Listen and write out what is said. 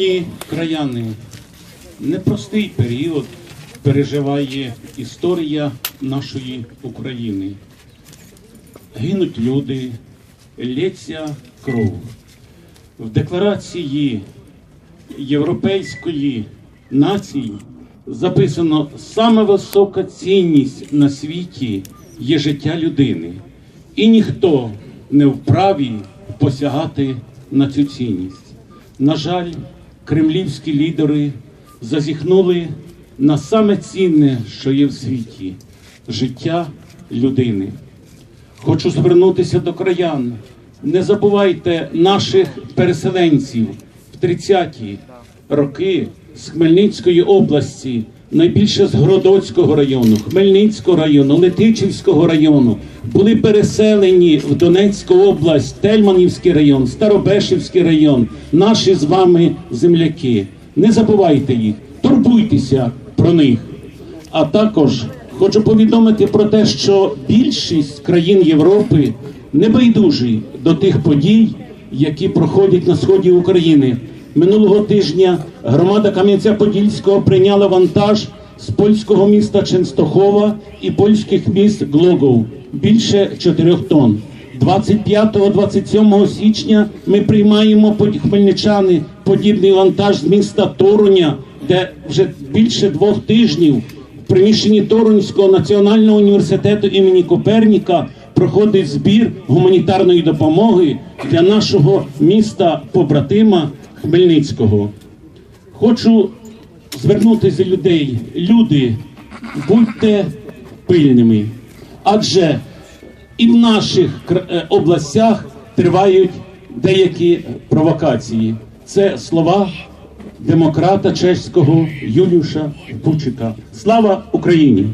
Шановні краяни, непростий період переживає історія нашої України. Гинуть люди, лється кров. В декларації європейської нації записано саме висока цінність на світі є життя людини, і ніхто не вправі посягати на цю цінність. На жаль, кремлівські лідери зазіхнули на саме цінне, що є в світі життя людини. Хочу звернутися до краян. Не забувайте наших переселенців в 30-ті роки з Хмельницької області, найбільше з Городоцького району, Хмельницького району, Летичівського району, були переселені в Донецьку область, Тельманівський район, Старобешівський район, наші з вами земляки. Не забувайте їх, турбуйтеся про них. А також хочу повідомити про те, що більшість країн Європи не байдужі до тих подій, які проходять на сході України. Минулого тижня громада Кам'янця-Подільського прийняла вантаж з польського міста Ченстохова і польських міст Глогов більше 4 тонн. 25-27 січня ми приймаємо хмельничани подібний вантаж з міста Торуня, де вже більше двох тижнів в приміщенні Торонського національного університету імені Коперніка проходить збір гуманітарної допомоги для нашого міста побратима Хмельницького. Хочу звернутися до людей. Люди, будьте пильними, адже і в наших е, областях тривають деякі провокації. Це слова демократа чеського Юліуша Бучика. Слава Україні!